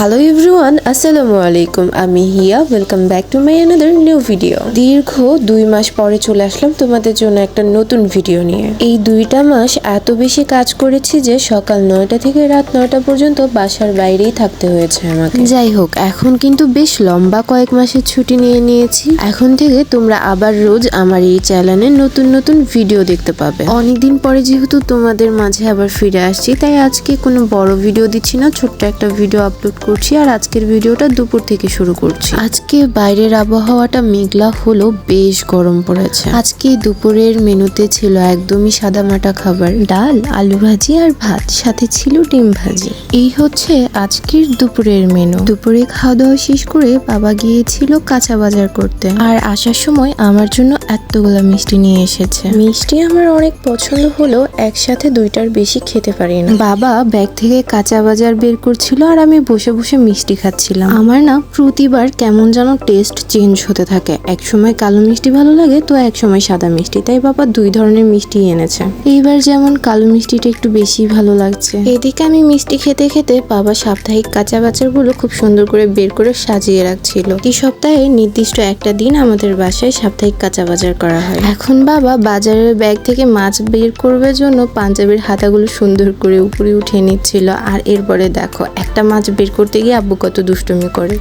Hello everyone আসসালামু আলাইকুম আমি Hiya welcome back to my another new video দীর্ঘ দুই মাস পরে চলে আসলাম তোমাদের জন্য একটা নতুন ভিডিও নিয়ে। এই দুইটা মাস এত বেশি কাজ করেছি যে সকাল নয়টা থেকে রাত নয়টা পর্যন্ত বাসার বাইরেই থাকতে হয়েছে আমাকে। যাই হোক, এখন কিন্তু বেশ লম্বা কয়েক মাসের ছুটি নিয়ে নিয়েছি। এখন থেকে তোমরা আবার রোজ আমার এই চ্যানেলে নতুন নতুন ভিডিও দেখতে পাবে। অনেকদিন পরে যেহেতু তোমাদের মাঝে আবার ফিরে আসছি, তাই আজকে কোনো বড় ভিডিও দিচ্ছি না, ছোট্ট একটা ভিডিও আপলোড করছি আর আজকের ভিডিওটা দুপুর থেকে শুরু করছি। আজকে বাইরের আবহাওয়াটা মেঘলা হলো বেশ গরম পড়েছে। আজকে দুপুরের মেনুতে ছিল একদমই সাদামাটা খাবার, ডাল, আলু ভাজি আর ভাত, সাথে ছিল ডিম ভাজি। এই হচ্ছে আজকের দুপুরের মেনু। দুপুরে খাওয়া দাওয়া শেষ করে বাবা গিয়েছিল কাঁচা বাজার করতে। আর আসার সময় আমার জন্য এতগুলা মিষ্টি নিয়ে এসেছে। মিষ্টি আমার অনেক পছন্দ হলো একসাথে দুইটার বেশি খেতে পারি না। বাবা ব্যাগ থেকে কাঁচা বাজার বের করছিল আর আমি বসে বসে বসে মিষ্টি খাচ্ছিলাম। আমার না প্রতিবার কেমন যেন টেস্ট চেঞ্জ হতে থাকে। এক সময় কালো মিষ্টি ভালো লাগে, তো এক সময় সাদা মিষ্টি। তাই বাবা দুই ধরনের মিষ্টি এনেছে। এইবার যেমন কালো মিষ্টিটা একটু বেশি ভালো লাগছে। এদিকে আমি মিষ্টি খেতে খেতে বাবা সাপ্তাহিক কাঁচা বাজারগুলো খুব সুন্দর করে বের করে সাজিয়ে রাখছিল। এই সপ্তাহে নির্দিষ্ট একটা দিন আমাদের বাসায় সাপ্তাহিক কাঁচা বাজার করা হয়। এখন বাবা বাজারের ব্যাগ থেকে মাছ বের করবে জন্য পাঞ্জাবির হাতাগুলো সুন্দর করে উপরে উঠিয়ে নিচ্ছিল। আর এরপরে দেখো, একটা মাছ বের করতে গিয়ে আব্বু কত দুষ্টুমি করে।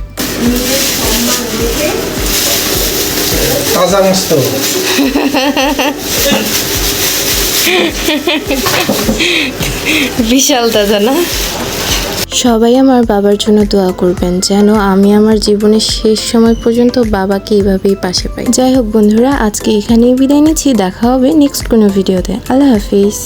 তাজা বিশাল তাজা না? সবাই আমার বাবার জন্য দোয়া করবেন যেন আমি আমার জীবনের শেষ সময় পর্যন্ত বাবাকে এইভাবেই পাশে পাই। যাই হোক বন্ধুরা আজকে এখানেই বিদায় নিচ্ছি দেখা হবে নেক্সট কোনো ভিডিওতে আল্লাহ হাফিজ।